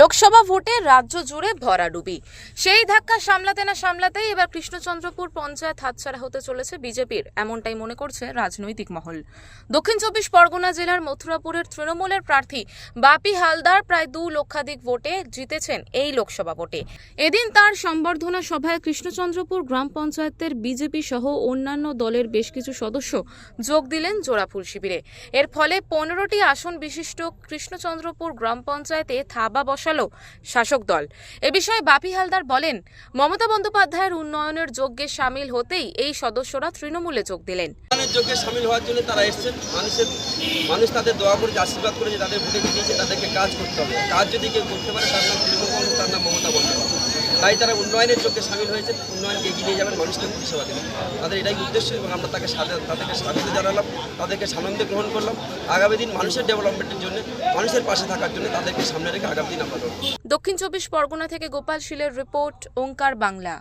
লোকসভা ভোটে রাজ্য জুড়ে ভরাডুবি। সেই ধাক্কা সামলাতে না সামলাতেই এবার কৃষ্ণচন্দ্রপুর পঞ্চায়েত হাতছাড়া হতে চলেছে বিজেপির, এমনটাই মনে করছে রাজনৈতিক মহল। দক্ষিণ চব্বিশ পরগনা জেলার মথুরাপুরের তৃণমূলের প্রার্থী বাপি হালদার প্রায় দু লক্ষাধিক ভোটে জিতেছেন এই লোকসভা ভোটে। এদিন তার সম্বর্ধনা সভায় কৃষ্ণচন্দ্রপুর গ্রাম পঞ্চায়েতের বিজেপি সহ অন্যান্য দলের বেশ কিছু সদস্য যোগ দিলেন জোড়াফুল শিবিরে। এর ফলে পনেরোটি আসন বিশিষ্ট কৃষ্ণচন্দ্রপুর গ্রাম পঞ্চায়েতে থাবা বসালো শাসক দল। এ বিষয়ে বাপি হালদার বলেন, মমতা বন্দ্যোপাধ্যায়ের উন্নয়নের যজ্ঞে সামিল হতেই এই সদস্যরা তৃণমূলে যোগ দিলেন। যোগ্যে সামিল হওয়ার জন্য তারা এসছেন। মানুষের মানুষ তাদের দোয়া করে আশীর্বাদ করে যে তাদের ভোটে জিতিয়েছে, তাদেরকে কাজ করতে হবে। কাজ যদি কেউ করতে পারে, তার নাম তৃণমূল কংগ্রেস তার নাম মমতা বন্দ্যোপাধ্যায় তাই তারা উন্নয়নের চোখে সামিল হয়েছে, উন্নয়নকে এগিয়ে নিয়ে যাবেন মানুষকে পরিষেবা দেবেন। তাদের এটাই উদ্দেশ্য এবং আমরা তাকে তাদেরকে স্বাগত জানালাম, তাদেরকে সানন্দে গ্রহণ করলাম। আগামী দিন মানুষের ডেভেলপমেন্টের জন্য, মানুষের পাশে থাকার জন্য তাদেরকে সামনে রেখে আগামী দিন আমরা দক্ষিণ চব্বিশ পরগনা থেকে গোপাল শীলের রিপোর্ট, ওঙ্কার বাংলা।